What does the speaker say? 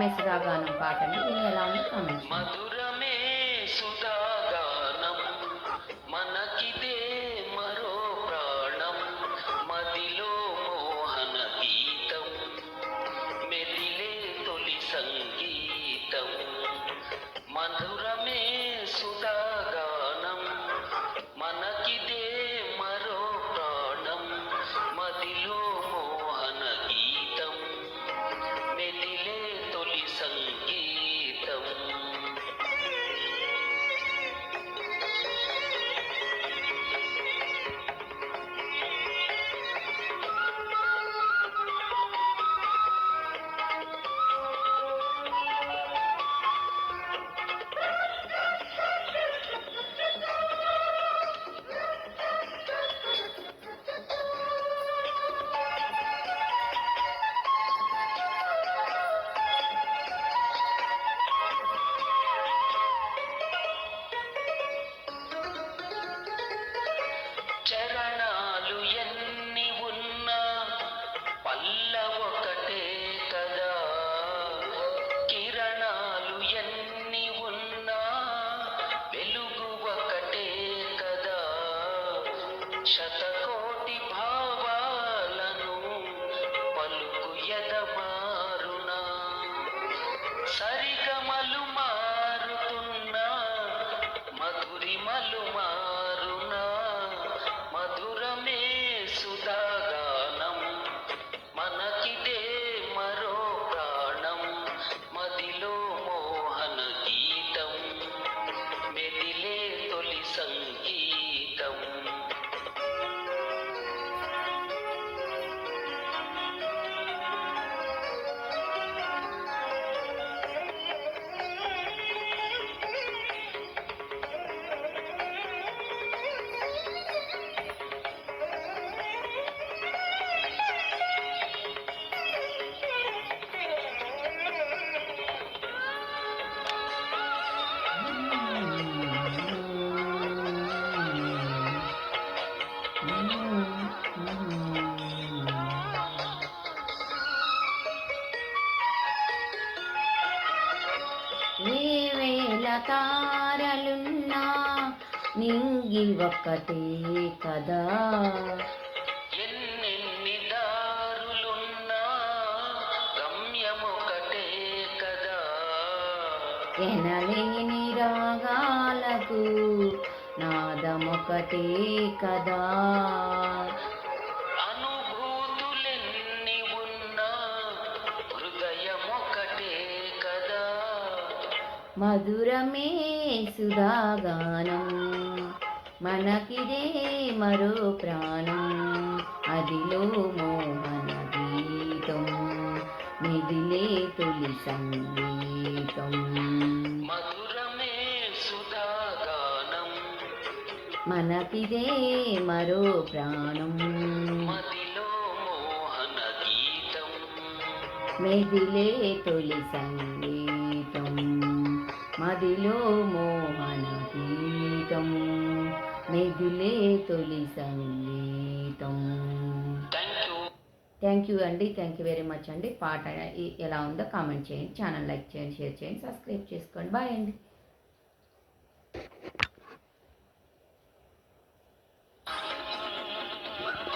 మధురమే సుధాగానం పాట అండి దీన్ని ఎలా ఉంది కామెంట్ చేయండి. మధురమే సుధాగానం మనకిదే మరో ప్రాణం మదిలో మోహన గీతం మెదిలే తొలి సంగీతం చరణాలు ఎన్ని ఉన్నా పల్ల ఒకటే కదా. కిరణాలు ఎన్ని ఉన్నా వెలుగు ఒకటే కదా. శత తారలున్నా నింగి ఒక్కటే కదా. ఎన్నెన్ని దారులున్నా గమ్యమొకటే కదా. ఎనలేని రాగాలకు నాదమొకటే కదా. మధురమే సుధాగానం. మనకిదే మరో ప్రాణం. అదిలో మోహన గీతం మిదిలే తొలి సంగీతం. మధురమే సుధాగానం. మనకిదే మరో ప్రాణం. మదిలో తొలి సంగీతం. మదిలో మోహన గీతం మెదిలే తొలి సంగీతం. థ్యాంక్ యూ అండి థ్యాంక్ యూ వెరీ మచ్ అండి. పాట ఎలా ఉందో కామెంట్ చేయండి ఛానల్ లైక్ చేయండి షేర్ చేయండి సబ్స్క్రైబ్ చేసుకోండి. బాయ్ అండి.